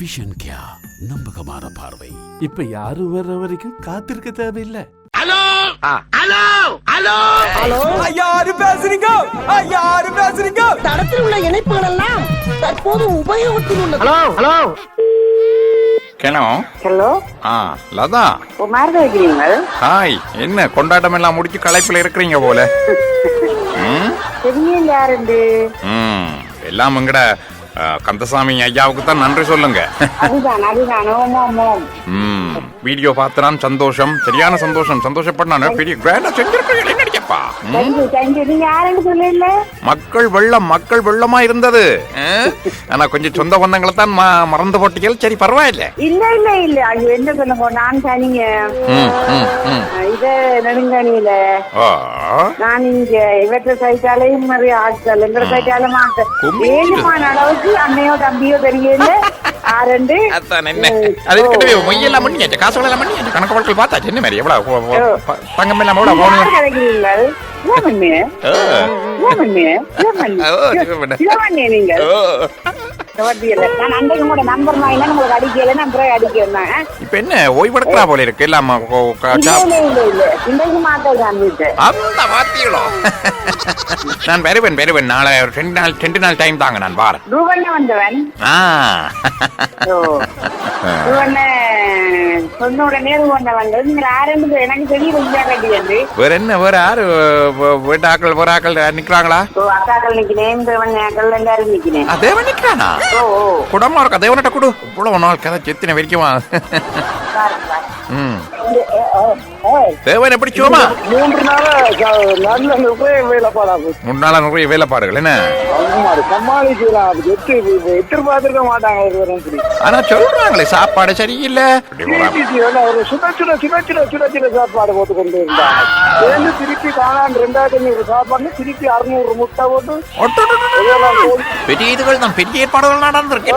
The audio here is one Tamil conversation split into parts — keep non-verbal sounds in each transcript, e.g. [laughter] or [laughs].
விஷன் கியா நம்பகமான பார்வை. இப்ப யாரும் வர்ற வரைக்கும் காத்திருக்க தேவையில்லை. யாரு பேசுறீங்க? யாரு பேசுறீங்க? தடத்தில் உள்ள இணைப்புகள் எல்லாம் தற்போது உபயோகத்தில் உள்ளது. ஹலோ? ஹலோ? ஆ லதா? குமார் வைக்கிறீங்க ஹாய். என்ன கொண்டாட்டம் எல்லாம் முடிச்சு களைப்புல இருக்கிறீங்க போல? [laughs] ம்? தெரியல யாருண்டு? ம் எல்லாம் எங்கட கந்தசாமி ஐயாவுக்கு தான் நன்றி சொல்லுங்க. வீடியோ பார்த்தான் சந்தோஷம். சரியான சந்தோஷம். சந்தோஷப்பட்டான? பெரிய கிராண்டா செஞ்சிருக்கீங்க சொல்லல மக்கள் வெள்ளம் மக்கள் வெள்ளமா இருந்தது? ஆனா கொஞ்சம் சொந்த பந்தங்களை தான் மறந்து போட்டீங்க சரி பரவாயில்ல. இல்ல இல்ல இல்ல. ஐயோ என்ன சொல்லுங்க? நான் தனிங்க. இத நெடுங்கணியில. ஆ? நான் இங்க இவற்ற சைட்டாலையும் நிறைய ஆட்கள் எங்க சைட்டாலும் ஆட்கள். ஏழுமான அளவுக்கு அண்ணையோ தம்பியோ தெரியல ஆரண்டு. அதான் என்ன. அது இருக்கவே மொய் எல்லாம் பண்ணியாச்சு காசு எல்லாம் பண்ணியாச்சு கணக்கு வழக்கில் பார்த்தாச்சு. என்ன மாதிரி எவ்வளவு தங்கம் எல்லாம் நான் அன்றைக்கு கூட நம்பர் வாங்கினா உங்களுக்கு அடிக்கல நான் பிறகு அடிக்கிறேன் இப்ப என்ன? ஓய்வெடுக்கிறா போல இருக்கு. இல்லாம இன்றைக்கு வீட்டு அந்த நான் பெறுவேன் பெறுவேன். நாளை ரெண்டு நாள் ரெண்டு நாள் டைம் தாங்க நான் வாரேன். ரூபண்ண வந்தவன். ஆ. வேற என்ன வேற யாரு? வீட்டாக்கள் வேற ஆக்கள் நிக்கிறாங்களா? அக்காக்கள் நிக்கிறேன் எல்லாரும் நிக்கிறேன். தேவன் நிக்கிறானா? குடமா இருக்கா? தேவன்கிட்ட குடு. இவ்வளவு நாள் கதை செத்தின வரைக்குமா? ம். தேவனை பிடிச்சோமா மூன்று நாள நல்ல நிறைய வேலைப்பாடா மூணு நாளா நிறைய வேலைப்பாடுகள் என்ன? சமாளிக்கலாம் எதிர்பார்த்திருக்க மாட்டாங்க ஆனா சொல்றாங்களே சாப்பாடு சரியில்லை. ஒரு சின்ன சுட சின்ன சின்ன சின்ன சின்ன சாப்பாடு போட்டு கொண்டு இருந்தாங்க திருப்பி காணாம ரெண்டாயிரத்தி ஐநூறு சாப்பாடு திருப்பி அறுநூறு முட்டை போட்டு பெரிய இதுகள் தான் பெரிய ஏற்பாடுகள் நடந்திருக்கு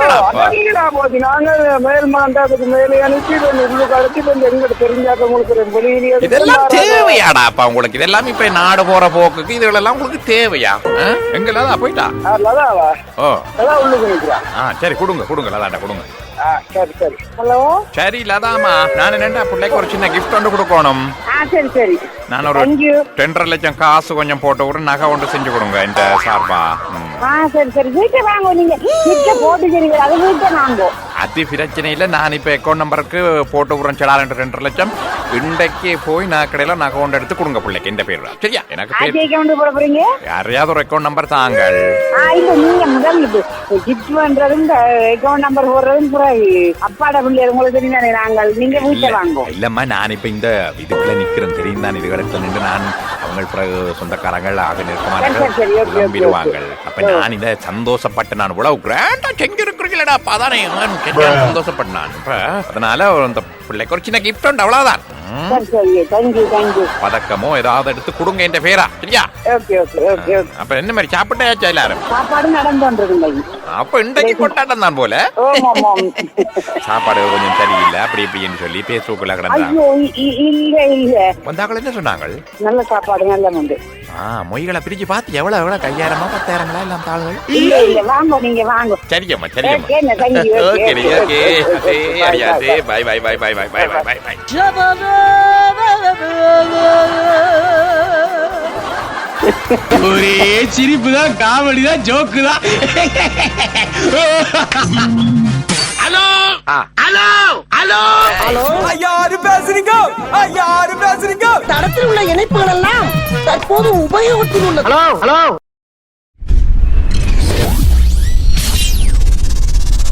நாங்க மேல் மாண்டாக்கு மேலே அனுப்பி உள்ளுக்கு அழைச்சி எங்களுக்கு தெரிஞ்சாக்க உங்களுக்கு வெளியே இதெல்லாம் தேவையாடா அப்பா உங்களுக்கு? இதெல்லாம் இப்ப நாடு போற போக்குக்கு இதுகளெல்லாம் உங்களுக்கு தேவையா? ஆ? எங்க லதா போயிட்டா ஓ. ஆ சரி கொடுங்க கொடுங்க லதாண்டா கொடுங்க. சரி சரி. ஹலோ? சரி லதாமா நான் என்னண்டா பிள்ளைக்கு ஒரு சின்ன கிஃப்ட் ஒன்று கொடுக்கணும்? சரி சரி. நான் ஒரு ரெண்டரை லட்சம் காசு கொஞ்சம் போட்டு ஒரு நகை ஒன்று செஞ்சு கொடுங்க இந்த சார்பா. சரி சரி. வீட்டை வாங்க நீங்க. வீட்டை போட்டு சரிங்க அது வீட்டை வாங்கும் அது பிரச்சனை இல்லை நான் இப்போ அக்கௌண்ட் நம்பருக்கு போட்டு விடுறேன் செலாலண்டு ரெண்டரை லட்சம். இன்றைக்கு போய் நான் கடையில் நகை ஒன்று எடுத்து கொடுங்க பிள்ளைக்கு. இந்த பேர் சரியா? எனக்கு பேர் அக்கௌண்ட் போட போறீங்க? யாரையாவது ஒரு அக்கௌண்ட் நம்பர் தாங்கள். ஆ இல்ல நீங்க முதல் கிஃப்ட் பண்றதும் அக்கௌண்ட் நம்பர் போடுறதும் அப்பாட பிள்ளைகள் உங்களுக்கு தெரியும் நாங்கள். நீங்க வீட்டை இல்லம்மா நான் இப்ப இந்த இதுக்குள்ள நிக்கிறேன். தெரியும் தான் இதுகளுக்கு நின்று நான் அவங்க பிறகு சொந்தக்காரங்கள் ஆக okay, நம்பிடுவாங்க. அப்ப நான் இதை சந்தோஷப்பட்டு நான் இவ்வளவு கிராண்டா செஞ்சிருக்கிறீங்களடா அப்ப அதானே சந்தோஷப்பட்டு நான். இப்ப அதனால அந்த பிள்ளைக்கு ஒரு சின்ன கிஃப்ட் உண்டு அவ்வளவுதான். பதக்கமோ ஏதாவது எடுத்து கொடுங்க என்ற பேரா. சரியா? அப்ப என்ன மாதிரி சாப்பிட்டாச்சா எல்லாரும்? சாப்பாடு நடந்து வந்துருக்குங்க அப்ப இன்றைக்கு கொண்டாட்டம் தான் போல. [laughs] சாப்பாடு கொஞ்சம் சரியில்லை அப்படி இப்படின்னு சொல்லி பேஸ்புக்கில் கிடந்தாங்க இல்ல இல்ல. வந்தாக்கள் என்ன சொன்னாங்க நல்ல சாப்பாடு நல்ல உண்டு ஆ மொய்களை பிரிச்சு பார்த்து எவ்வளவு எவ்வளவு கையாயிரமா பத்தாயிரங்களா எல்லாம் தாள்கள்? இல்ல இல்ல. வாங்க நீங்க வாங்க. சரியம்மா சரியம்மா okay okay okay. அறியாதே bye bye bye bye bye bye bye bye bye ஒரே சிரிப்பு தான் காமெடி தான் ஜோக்கு தான் யாரு பேசுறீங்க யாரு பேசுறீங்க. தடத்தில் உள்ள இணைப்புகள் எல்லாம் தற்போது உபயோகத்தில் உள்ளது.